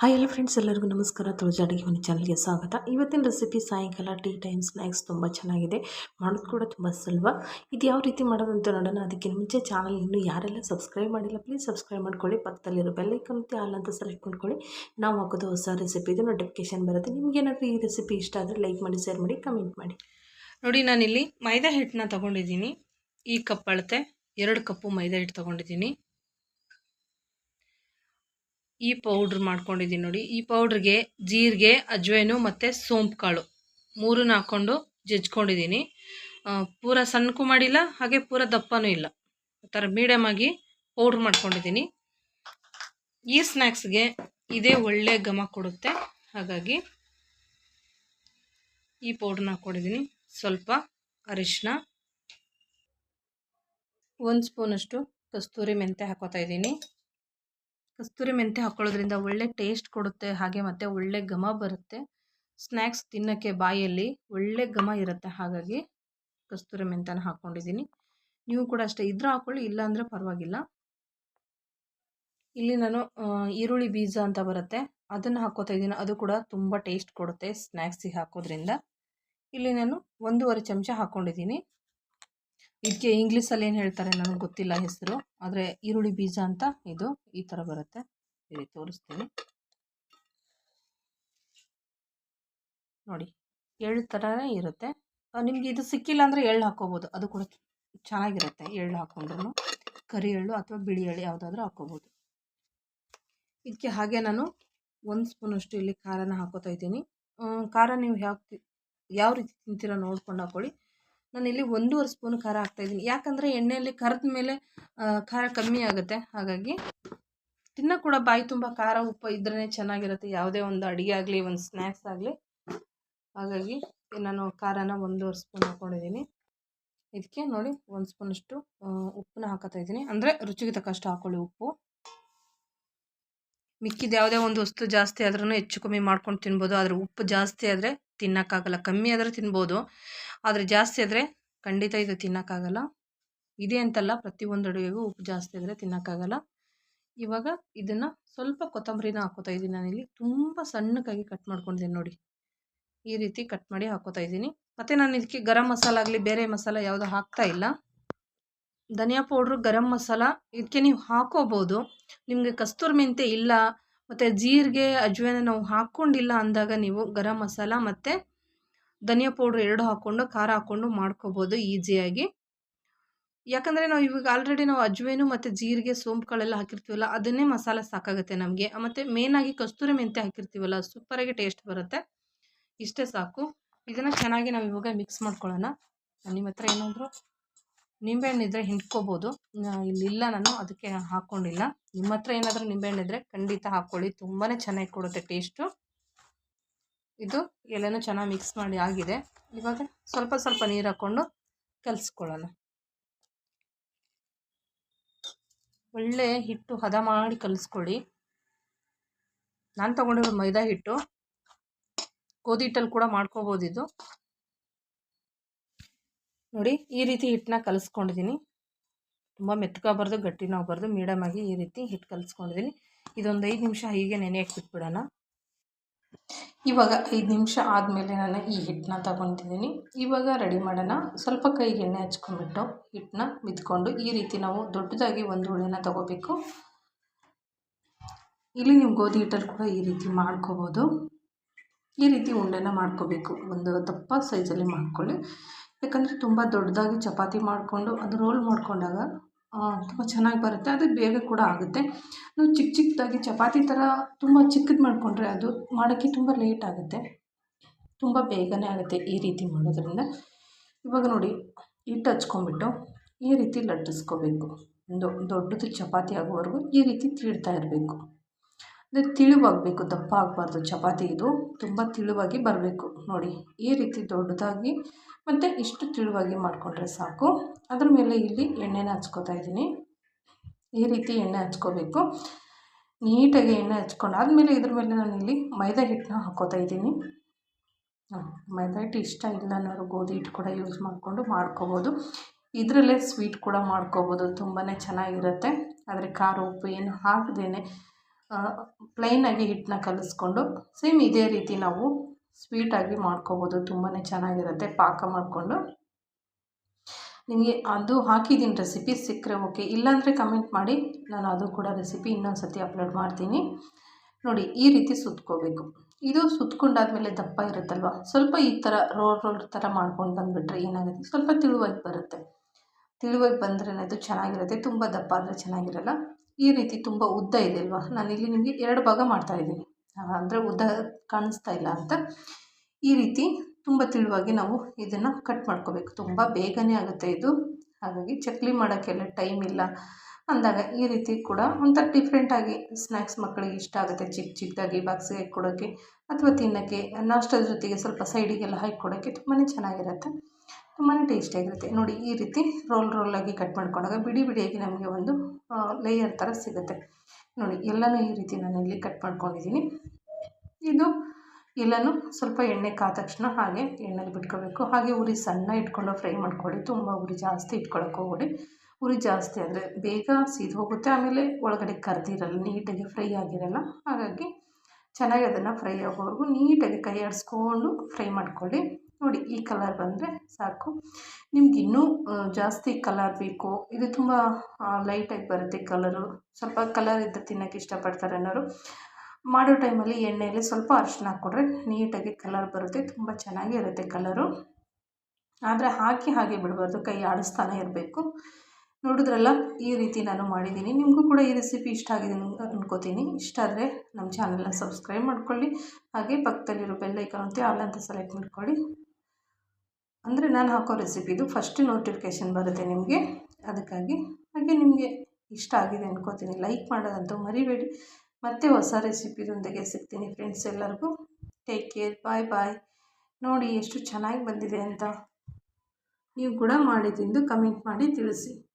Hi ಎಲ್ಲ friends ಎಲ್ಲರಿಗೂ ನಮಸ್ಕಾರ. ತುಳಜಿ ಅಡುಗೆ ಮನೆ ಚಾನಲ್ಗೆ ಸ್ವಾಗತ. ಇವತ್ತಿನ ರೆಸಿಪಿ ಸಾಯಂಕಾಲ ಟೀ ಟೈಮ್ ಸ್ನ್ಯಾಕ್ಸ್ ತುಂಬ ಚೆನ್ನಾಗಿದೆ. ಮಾಡೋದು ಕೂಡ ತುಂಬ ಸುಲಭ. ಇದು ಯಾವ ರೀತಿ ಮಾಡೋದು ಅಂತ ನೋಡೋಣ. ಅದಕ್ಕಿಂತ ಮುಂಚೆ ಚಾನಲ್ ಇನ್ನೂ ಯಾರೆಲ್ಲ ಸಬ್ಸ್ಕ್ರೈಬ್ ಮಾಡಿಲ್ಲ ಪ್ಲೀಸ್ ಸಬ್ಸ್ಕ್ರೈಬ್ ಮಾಡ್ಕೊಳ್ಳಿ. ಪಕ್ಕದಲ್ಲಿರೋ ಬೆಲ್ಲೈಕನ್ ಮತ್ತು ಆಲ್ ಅಂತ ಸೆಲೆಕ್ಟ್ ಮಾಡ್ಕೊಳ್ಳಿ. ನಾವು ಹಾಕೋದು ಹೊಸ ರೆಸಿಪಿ ಇದು ನೋಟಿಫಿಕೇಶನ್ ಬರುತ್ತೆ. ನಿಮಗೇನಾದರೂ ಈ ರೆಸಿಪಿ ಇಷ್ಟ ಆದರೆ ಲೈಕ್ ಮಾಡಿ ಶೇರ್ ಮಾಡಿ ಕಮೆಂಟ್ ಮಾಡಿ. ನೋಡಿ, ನಾನಿಲ್ಲಿ ಮೈದಾ ಹಿಟ್ಟನ್ನ ತಗೊಂಡಿದ್ದೀನಿ. ಈ ಕಪ್ ಅಳತೆ. ಎರಡು ಕಪ್ಪು ಮೈದಾ ಹಿಟ್ಟು ತಗೊಂಡಿದ್ದೀನಿ. ಈ ಪೌಡ್ರ್ ಮಾಡ್ಕೊಂಡಿದ್ದೀನಿ ನೋಡಿ. ಈ ಪೌಡ್ರಿಗೆ ಜೀರಿಗೆ ಅಜ್ವೈನು ಮತ್ತು ಸೋಂಪು ಕಾಳು ಮೂರನ್ನ ಹಾಕ್ಕೊಂಡು ಜಜ್ಕೊಂಡಿದ್ದೀನಿ. ಪೂರ ಸಣ್ಣಕು ಮಾಡಿಲ್ಲ, ಹಾಗೆ ಪೂರ ದಪ್ಪನೂ ಇಲ್ಲ. ಆ ಥರ ಮೀಡಿಯಮ್ ಆಗಿ ಪೌಡ್ರ್ ಮಾಡ್ಕೊಂಡಿದ್ದೀನಿ. ಈ ಸ್ನ್ಯಾಕ್ಸ್ಗೆ ಇದೇ ಒಳ್ಳೆ ಘಮ ಕೊಡುತ್ತೆ. ಹಾಗಾಗಿ ಈ ಪೌಡ್ರನ್ನ ಹಾಕ್ಕೊಂಡಿದ್ದೀನಿ ಸ್ವಲ್ಪ ಅರಿಶಿನ ಒಂದು ಸ್ಪೂನಷ್ಟು ಕಸ್ತೂರಿ ಮೆಂತೆ ಹಾಕೋತಾ ಇದ್ದೀನಿ. ಕಸ್ತೂರಿ ಮೆಂತೆ ಹಾಕ್ಕೊಳ್ಳೋದ್ರಿಂದ ಒಳ್ಳೆ ಟೇಸ್ಟ್ ಕೊಡುತ್ತೆ, ಹಾಗೆ ಮತ್ತೆ ಒಳ್ಳೆ ಘಮ ಬರುತ್ತೆ. ಸ್ನ್ಯಾಕ್ಸ್ ತಿನ್ನೋಕ್ಕೆ ಬಾಯಲ್ಲಿ ಒಳ್ಳೆ ಘಮ ಇರುತ್ತೆ, ಹಾಗಾಗಿ ಕಸ್ತೂರಿ ಮೆಂತ್ಯನ ಹಾಕ್ಕೊಂಡಿದ್ದೀನಿ ನೀವು ಕೂಡ ಅಷ್ಟೇ ಇದ್ರೆ ಹಾಕ್ಕೊಳ್ಳಿ ಇಲ್ಲ ಅಂದರೆ ಪರವಾಗಿಲ್ಲ. ಇಲ್ಲಿ ನಾನು ಈರುಳ್ಳಿ ಬೀಜ ಅಂತ ಬರುತ್ತೆ, ಅದನ್ನು ಹಾಕೋತಾ ಇದ್ದೀನಿ. ಅದು ಕೂಡ ತುಂಬ ಟೇಸ್ಟ್ ಕೊಡುತ್ತೆ ಸ್ನ್ಯಾಕ್ಸಿಗೆ ಹಾಕೋದ್ರಿಂದ. ಇಲ್ಲಿ ನಾನು ಒಂದೂವರೆ ಚಮಚ ಹಾಕ್ಕೊಂಡಿದ್ದೀನಿ ಇದಕ್ಕೆ ಇಂಗ್ಲೀಷಲ್ಲಿ ಏನು ಹೇಳ್ತಾರೆ ನನಗೆ ಗೊತ್ತಿಲ್ಲ ಹೆಸರು, ಆದರೆ ಈರುಳ್ಳಿ ಬೀಜ ಅಂತ ಇದು, ಈ ಥರ ಬರುತ್ತೆ. ಇಲ್ಲಿ ತೋರಿಸ್ತೀನಿ. ನೋಡಿ, ಎಳ್ಳು ಥರನೇ ಇರುತ್ತೆ. ನಿಮಗೆ ಇದು ಸಿಕ್ಕಿಲ್ಲ ಅಂದರೆ ಎಳ್ಳು ಹಾಕ್ಕೋಬೋದು ಅದು ಕೂಡ ಚೆನ್ನಾಗಿರುತ್ತೆ, ಎಳ್ಳು ಹಾಕ್ಕೊಂಡ್ರು ಕರಿ ಎಳ್ಳು ಅಥವಾ ಬಿಳಿ ಎಳ್ಳು ಯಾವುದಾದ್ರೂ ಹಾಕ್ಕೋಬೋದು ಇದಕ್ಕೆ ಹಾಗೆ ನಾನು ಒಂದು ಸ್ಪೂನಷ್ಟು ಇಲ್ಲಿ ಖಾರನ ಹಾಕೋತಾ ಇದ್ದೀನಿ. ಖಾರ ನೀವು ಯಾವ ಯಾವ ರೀತಿ ತಿಂತೀರ ನೋಡ್ಕೊಂಡು ಹಾಕ್ಕೊಳ್ಳಿ ನಾನಿಲ್ಲಿ ಒಂದೂವರೆ ಸ್ಪೂನ್ ಖಾರ ಹಾಕ್ತಾಯಿದ್ದೀನಿ ಯಾಕಂದರೆ ಎಣ್ಣೆಯಲ್ಲಿ ಕರೆದ ಮೇಲೆ ಖಾರ ಕಮ್ಮಿ ಆಗುತ್ತೆ. ಹಾಗಾಗಿ ತಿನ್ನೋ ಕೂಡ ಬಾಯಿ ತುಂಬ ಖಾರ ಉಪ್ಪು ಇದ್ರೇ ಚೆನ್ನಾಗಿರುತ್ತೆ. ಯಾವುದೇ ಒಂದು ಅಡುಗೆ ಆಗಲಿ, ಒಂದು ಸ್ನ್ಯಾಕ್ಸ್ ಆಗಲಿ. ಹಾಗಾಗಿ ನಾನು ಖಾರನ ಒಂದೂವರೆ ಸ್ಪೂನ್ ಹಾಕ್ಕೊಂಡಿದ್ದೀನಿ ಇದಕ್ಕೆ ನೋಡಿ ಒಂದು ಸ್ಪೂನಷ್ಟು ಉಪ್ಪನ್ನ ಹಾಕೋತಾ ಇದ್ದೀನಿ. ಅಂದರೆ ರುಚಿಗೆ ತಕ್ಕಷ್ಟು ಹಾಕ್ಕೊಳ್ಳಿ ಉಪ್ಪು. ಮಿಕ್ಕಿದ ಯಾವುದೇ ಒಂದು ವಸ್ತು ಜಾಸ್ತಿ ಆದ್ರೂ ಹೆಚ್ಚು ಕಮ್ಮಿ ಮಾಡ್ಕೊಂಡು ತಿನ್ಬೋದು. ಆದರೆ ಉಪ್ಪು ಜಾಸ್ತಿ ಆದರೆ ತಿನ್ನೋಕ್ಕಾಗಲ್ಲ. ಕಮ್ಮಿ ಆದರೆ ತಿನ್ಬೋದು. ಆದರೆ ಜಾಸ್ತಿ ಆದರೆ ಖಂಡಿತ ಇದು ತಿನ್ನೋಕ್ಕಾಗಲ್ಲ. ಇದೆ ಅಂತಲ್ಲ ಪ್ರತಿಯೊಂದು ಅಡುಗೆಗೂ ಉಪ್ಪು ಜಾಸ್ತಿ ಆದರೆ ತಿನ್ನೋಕ್ಕಾಗಲ್ಲ. ಇವಾಗ ಇದನ್ನು ಸ್ವಲ್ಪ ಕೊತ್ತಂಬರಿನ ಹಾಕೋತಾ ಇದ್ದೀನಿ ನಾನಿಲ್ಲಿ. ತುಂಬ ಸಣ್ಣಕ್ಕಾಗಿ ಕಟ್ ಮಾಡ್ಕೊಂಡಿದ್ದೀನಿ ನೋಡಿ. ಈ ರೀತಿ ಕಟ್ ಮಾಡಿ ಹಾಕೋತಾ ಇದ್ದೀನಿ ಮತ್ತು ನಾನು ಇದಕ್ಕೆ ಗರಂ ಮಸಾಲ ಆಗಲಿ, ಬೇರೆ ಮಸಾಲ ಯಾವುದು ಹಾಕ್ತಾ ಇಲ್ಲ. ಧನಿಯಾ ಪೌಡ್ರು, ಗರಂ ಮಸಾಲ ಇದಕ್ಕೆ ನೀವು ಹಾಕೋಬೋದು. ನಿಮಗೆ ಕಸ್ತೂರಿ ಮೆಂತೆ ಇಲ್ಲ, ಮತ್ತು ಜೀರಿಗೆ, ಅಜ್ವೇನ ನಾವು ಹಾಕ್ಕೊಂಡಿಲ್ಲ ಅಂದಾಗ ನೀವು ಗರಂ ಮಸಾಲ ಮತ್ತು ಧನಿಯಾ ಪೌಡ್ರ್ ಎರಡು ಹಾಕ್ಕೊಂಡು ಖಾರ ಹಾಕ್ಕೊಂಡು ಮಾಡ್ಕೋಬೋದು ಈಸಿಯಾಗಿ. ಯಾಕಂದರೆ ನಾವು ಇವಾಗ ಆಲ್ರೆಡಿ ನಾವು ಅಜ್ವೇನು ಮತ್ತು ಜೀರಿಗೆ, ಸೋಂಪುಗಳೆಲ್ಲ ಹಾಕಿರ್ತೀವಲ್ಲ, ಅದನ್ನೇ ಮಸಾಲೆ ಸಾಕಾಗುತ್ತೆ ನಮಗೆ. ಮತ್ತು ಮೇನಾಗಿ ಕಸ್ತೂರಿ ಮೆಂತೆ ಹಾಕಿರ್ತೀವಲ್ಲ ಸೂಪರಾಗಿ ಟೇಸ್ಟ್ ಬರುತ್ತೆ. ಇಷ್ಟೇ ಸಾಕು. ಇದನ್ನು ಚೆನ್ನಾಗಿ ನಾವು ಇವಾಗ ಮಿಕ್ಸ್ ಮಾಡ್ಕೊಳ್ಳೋಣ. ನಿಮ್ಮ ಹತ್ರ ಏನಾದರೂ ನಿಂಬೆಹಣ್ಣು ಇದ್ದರೆ ಹಿಂಡ್ಕೋಬೋದು. ಇಲ್ಲಿಲ್ಲ ನಾನು, ಅದಕ್ಕೆ ಹಾಕ್ಕೊಂಡಿಲ್ಲ ನಿಮ್ಮ ಹತ್ರ ಏನಾದರೂ ನಿಂಬೆಹಣ್ಣು ಇದ್ದರೆ ಖಂಡಿತ ಹಾಕ್ಕೊಳ್ಳಿ ತುಂಬಾ ಚೆನ್ನಾಗಿ ಕೊಡುತ್ತೆ ಟೇಸ್ಟು ಇದು ಎಲೆನೂ ಚೆನ್ನಾಗಿ ಮಿಕ್ಸ್ ಮಾಡಿ ಆಗಿದೆ. ಇವಾಗ ಸ್ವಲ್ಪ ಸ್ವಲ್ಪ ನೀರು ಹಾಕ್ಕೊಂಡು ಕಲಿಸ್ಕೊಳ್ಳೋಣ. ಒಳ್ಳೆ ಹಿಟ್ಟು ಹದ ಮಾಡಿ ಕಲಿಸ್ಕೊಳ್ಳಿ. ನಾನು ತೊಗೊಂಡಿರೋ ಮೈದಾ ಹಿಟ್ಟು. ಗೋಧಿ ಹಿಟ್ಟಲ್ಲಿ ಕೂಡ ಮಾಡ್ಕೋಬೋದು ಇದು. ನೋಡಿ, ಈ ರೀತಿ ಹಿಟ್ಟನ್ನ ಕಲಿಸ್ಕೊಂಡಿದ್ದೀನಿ ತುಂಬ ಮೆತ್ಕೋಬಾರ್ದು ಗಟ್ಟಿನೂ ಆಗಬಾರ್ದು ಮೀಡಿಯಮಾಗಿ ಈ ರೀತಿ ಹಿಟ್ಟು ಕಲಿಸ್ಕೊಂಡಿದ್ದೀನಿ ಇದೊಂದು ಐದು ನಿಮಿಷ ಹೀಗೆ ನೆನೆಯಕ್ಕೆ ಬಿಟ್ಬಿಡೋಣ. ಇವಾಗ ಐದು ನಿಮಿಷ ಆದಮೇಲೆ ನಾನು ಈ ಹಿಟ್ಟನ್ನ ತಗೊತಿದ್ದೀನಿ ಇವಾಗ ರೆಡಿ ಮಾಡೋಣ. ಸ್ವಲ್ಪ ಕೈಗೆ ಎಣ್ಣೆ ಹಚ್ಕೊಂಡ್ಬಿಟ್ಟು ಹಿಟ್ಟನ್ನ ಮಿದ್ಕೊಂಡು ಈ ರೀತಿ ನಾವು ದೊಡ್ಡದಾಗಿ ಒಂದು ಹುಳಿನ ತಗೋಬೇಕು. ಇಲ್ಲಿ ನೀವು ಗೋಧಿ ಹಿಟ್ಟಲ್ಲಿ ಕೂಡ ಈ ರೀತಿ ಮಾಡ್ಕೋಬೋದು. ಈ ರೀತಿ ಉಂಡೆನ ಮಾಡ್ಕೋಬೇಕು. ಒಂದು ದಪ್ಪ ಸೈಜಲ್ಲಿ ಮಾಡ್ಕೊಳ್ಳಿ. ಯಾಕಂದರೆ ತುಂಬ ದೊಡ್ಡದಾಗಿ ಚಪಾತಿ ಮಾಡಿಕೊಂಡು ಅದು ರೋಲ್ ಮಾಡಿಕೊಂಡಾಗ ತುಂಬ ಚೆನ್ನಾಗಿ ಬರುತ್ತೆ. ಅದು ಬೇಗ ಕೂಡ ಆಗುತ್ತೆ. ನಾವು ಚಿಕ್ಕ ಚಿಕ್ಕದಾಗಿ ಚಪಾತಿ ಥರ ತುಂಬ ಚಿಕ್ಕದು ಮಾಡಿಕೊಂಡ್ರೆ ಅದು ಮಾಡೋಕ್ಕೆ ತುಂಬ ಲೇಟ್ ಆಗುತ್ತೆ. ತುಂಬ ಬೇಗನೆ ಆಗುತ್ತೆ ಈ ರೀತಿ ಮಾಡೋದ್ರಿಂದ. ಇವಾಗ ನೋಡಿ, ಹಿಟ್ಟು ಹಚ್ಕೊಂಡ್ಬಿಟ್ಟು ಈ ರೀತಿ ಲಟ್ಟಿಸ್ಕೋಬೇಕು. ಒಂದು ದೊಡ್ಡದು ಚಪಾತಿ ಆಗೋವರೆಗೂ ಈ ರೀತಿ ತೀಡ್ತಾ ಇರಬೇಕು. ಅದು ತಿಳುವಾಗಬೇಕು ದಪ್ಪ ಆಗಬಾರ್ದು ಚಪಾತಿ ಇದು. ತುಂಬ ತಿಳುವಾಗಿ ಬರಬೇಕು ನೋಡಿ. ಈ ರೀತಿ ದೊಡ್ಡದಾಗಿ ಮತ್ತು ಇಷ್ಟು ತಿಳುವಾಗಿ ಮಾಡಿಕೊಂಡ್ರೆ ಸಾಕು. ಅದ್ರ ಮೇಲೆ ಇಲ್ಲಿ ಎಣ್ಣೆನ ಹಚ್ಕೋತಾ ಇದ್ದೀನಿ. ಈ ರೀತಿ ಎಣ್ಣೆ ಹಚ್ಕೋಬೇಕು. ನೀಟಾಗಿ ಎಣ್ಣೆ ಹಚ್ಕೊಂಡು ಆದಮೇಲೆ ಇದ್ರ ಮೇಲೆ ನಾನಿಲ್ಲಿ ಮೈದಾ ಹಿಟ್ಟನ್ನ ಹಾಕೋತಾ ಇದ್ದೀನಿ. ಮೈದಾ ಹಿಟ್ಟು ಇಷ್ಟ ಇಲ್ಲ ಅನ್ನೋರು ಗೋಧಿ ಹಿಟ್ಟು ಕೂಡ ಯೂಸ್ ಮಾಡಿಕೊಂಡು ಮಾಡ್ಕೋಬೋದು. ಇದರಲ್ಲೇ ಸ್ವೀಟ್ ಕೂಡ ಮಾಡ್ಕೋಬೋದು. ತುಂಬಾ ಚೆನ್ನಾಗಿರುತ್ತೆ. ಆದರೆ ಖಾರ ಉಪ್ಪು ಏನು ಹಾಕದೇನೆ ಪ್ಲೈನಾಗಿ ಹಿಟ್ಟನ್ನ ಕಲಿಸ್ಕೊಂಡು ಸೇಮ್ ಇದೇ ರೀತಿ ನಾವು ಸ್ವೀಟಾಗಿ ಮಾಡ್ಕೋಬೋದು. ತುಂಬಾ ಚೆನ್ನಾಗಿರುತ್ತೆ. ಪಾಕ ಮಾಡಿಕೊಂಡು. ನಿಮಗೆ ಅದು ಹಾಕಿದ್ದೀನಿ ರೆಸಿಪಿ ಸಿಕ್ಕರೆ ಓಕೆ ಇಲ್ಲಾಂದರೆ ಕಮೆಂಟ್ ಮಾಡಿ. ನಾನು ಅದು ಕೂಡ ರೆಸಿಪಿ ಇನ್ನೊಂದು ಸತಿ ಅಪ್ಲೋಡ್ ಮಾಡ್ತೀನಿ. ನೋಡಿ, ಈ ರೀತಿ ಸುತ್ಕೋಬೇಕು. ಇದು ಸುತ್ಕೊಂಡಾದ್ಮೇಲೆ ದಪ್ಪ ಇರುತ್ತಲ್ವ? ಸ್ವಲ್ಪ ಈ ಥರ ರೋಲ್ ರೋಲ್ ಥರ ಮಾಡ್ಕೊಂಡು ಬಂದುಬಿಟ್ರೆ ಏನಾಗುತ್ತೆ? ಸ್ವಲ್ಪ ತಿಳುವಾಗಿ ಬರುತ್ತೆ. ತಿಳುವಾಗಿ ಬಂದ್ರೆ ಅದು ಚೆನ್ನಾಗಿರುತ್ತೆ. ತುಂಬ ದಪ್ಪ ಆದರೆ ಚೆನ್ನಾಗಿರಲ್ಲ. ಈ ರೀತಿ ತುಂಬ ಉದ್ದ ಇದೆ ಅಲ್ವಾ? ಇಲ್ಲಿ ನಿಮಗೆ ಎರಡು ಭಾಗ ಮಾಡ್ತಾಯಿದ್ದೀನಿ ಅಂದರೆ ಉದ್ದ ಕಾಣಿಸ್ತಾ ಇಲ್ಲ ಅಂತ. ಈ ರೀತಿ ತುಂಬ ತಿಳುವಾಗಿ ನಾವು ಇದನ್ನು ಕಟ್ ಮಾಡ್ಕೋಬೇಕು. ತುಂಬ ಬೇಗನೆ ಆಗುತ್ತೆ ಇದು. ಹಾಗಾಗಿ ಚಕ್ಲಿ ಮಾಡೋಕ್ಕೆಲ್ಲ ಟೈಮ್ ಇಲ್ಲ. ಅಂದಾಗ ಈ ರೀತಿ ಕೂಡ ಒಂಥರ ಡಿಫ್ರೆಂಟಾಗಿ ಸ್ನ್ಯಾಕ್ಸ್ ಮಕ್ಕಳಿಗೆ ಇಷ್ಟ ಆಗುತ್ತೆ. ಚಿಕ್ಕ ಚಿಕ್ಕದಾಗಿ ಬಾಕ್ಸಿಗೆ ಕೊಡೋಕ್ಕೆ ಅಥವಾ ತಿನ್ನೋಕ್ಕೆ ನಾಷ್ಟದ ಜೊತೆಗೆ ಸ್ವಲ್ಪ ಸೈಡಿಗೆಲ್ಲ ಹಾಕಿ ಕೊಡೋಕ್ಕೆ ತುಂಬಾ ಚೆನ್ನಾಗಿರುತ್ತೆ. ತುಂಬಾ ಟೇಸ್ಟಿಯಾಗಿರುತ್ತೆ ನೋಡಿ, ಈ ರೀತಿ ರೋಲ್ ರೋಲಾಗಿ ಕಟ್ ಮಾಡ್ಕೊಂಡಾಗ ಬಿಡಿ ಬಿಡಿಯಾಗಿ ನಮಗೆ ಒಂದು ಲೇಯರ್ ಥರ ಸಿಗುತ್ತೆ. ನೋಡಿ, ಎಲ್ಲನೂ ಈ ರೀತಿ ನಾನು ಇಲ್ಲಿ ಕಟ್ ಮಾಡ್ಕೊಂಡಿದ್ದೀನಿ. ಇದು ಎಲ್ಲನೂ ಸ್ವಲ್ಪ ಎಣ್ಣೆ ಕಾದ ತಕ್ಷಣ ಹಾಗೆ ಎಣ್ಣೆಲಿ ಬಿಟ್ಕೋಬೇಕು. ಹಾಗೆ ಉರಿ ಸಣ್ಣ ಇಟ್ಕೊಂಡು ಫ್ರೈ ಮಾಡ್ಕೊಳ್ಳಿ. ತುಂಬ ಉರಿ ಜಾಸ್ತಿ ಇಟ್ಕೊಳಕ್ಕೆ ಹೋಗ್ಬಿಡಿ. ಉರಿ ಜಾಸ್ತಿ ಅಂದರೆ ಬೇಗ ಸೀದು ಹೋಗುತ್ತೆ, ಆಮೇಲೆ ಒಳಗಡೆ ಕರ್ದಿರಲ್ಲ, ನೀಟಾಗಿ ಫ್ರೈ ಆಗಿರಲ್ಲ, ಹಾಗಾಗಿ ಚೆನ್ನಾಗಿ ಅದನ್ನು ಫ್ರೈ ಆಗೋವರೆಗೂ ನೀಟಾಗಿ ಕೈ ಆಡಿಸ್ಕೊಂಡು ಫ್ರೈ ಮಾಡ್ಕೊಳ್ಳಿ. ನೋಡಿ, ಈ ಕಲರ್ ಬಂದರೆ ಸಾಕು. ನಿಮ್ಗೆ ಇನ್ನೂ ಜಾಸ್ತಿ ಕಲರ್ ಬೇಕು. ಇದು ತುಂಬ ಲೈಟಾಗಿ ಬರುತ್ತೆ ಕಲರು ಸ್ವಲ್ಪ ಕಲರ್ ಇದ್ದ ತಿನ್ನೋಕ್ಕೆ ಇಷ್ಟಪಡ್ತಾರೆ ಅನ್ನೋರು. ಮಾಡೋ ಟೈಮಲ್ಲಿ ಎಣ್ಣೆಯಲ್ಲಿ ಸ್ವಲ್ಪ ಅರಿಶಿನ ಹಾಕ್ಕೊಡ್ರೆ. ನೀಟಾಗಿ ಕಲರ್ ಬರುತ್ತೆ. ತುಂಬ ಚೆನ್ನಾಗಿರುತ್ತೆ ಕಲರು ಆದರೆ ಹಾಕಿ ಹಾಗೆ ಬಿಡಬಾರ್ದು. ಕೈ ಆಡಿಸ್ತಾನೆ ಇರಬೇಕು. ನೋಡಿದ್ರಲ್ಲ, ಈ ರೀತಿ ನಾನು ಮಾಡಿದ್ದೀನಿ. ನಿಮಗೂ ಕೂಡ ಈ ರೆಸಿಪಿ ಇಷ್ಟ ಆಗಿದೆ ಅನ್ಕೋತೀನಿ. ಇಷ್ಟ ಆದರೆ ನಮ್ಮ ಚಾನಲ್ನ ಸಬ್ಸ್ಕ್ರೈಬ್ ಮಾಡ್ಕೊಳ್ಳಿ. ಹಾಗೆ ಪಕ್ಕದಲ್ಲಿರೋ ಬೆಲ್ಲೈಕನ್ ಅಂತ ಆಲ್ ಅಂತ ಸೆಲೆಕ್ಟ್ ಮಾಡ್ಕೊಳ್ಳಿ. ಅಂದರೆ ನಾನು ಹಾಕೋ ರೆಸಿಪಿದು ಫಸ್ಟ್ ನೋಟಿಫಿಕೇಷನ್ ಬರುತ್ತೆ ನಿಮಗೆ. ಅದಕ್ಕಾಗಿ ಹಾಗೆ ನಿಮಗೆ ಇಷ್ಟ ಆಗಿದೆ ಅನ್ಕೋತೀನಿ. ಲೈಕ್ ಮಾಡೋದಂತೂ ಮರಿಬೇಡಿ. ಮತ್ತೆ ಹೊಸ ರೆಸಿಪಿದೊಂದಿಗೆ ಸಿಗ್ತೀನಿ ಫ್ರೆಂಡ್ಸ್ ಎಲ್ಲರಿಗೂ. ಟೇಕ್ ಕೇರ್ ಬಾಯ್ ಬಾಯ್ ನೋಡಿ ಎಷ್ಟು ಚೆನ್ನಾಗಿ ಬಂದಿದೆ ಅಂತ. ನೀವು ಕೂಡ ಮಾಡಿ ಕಮೆಂಟ್ ಮಾಡಿ ತಿಳಿಸಿ.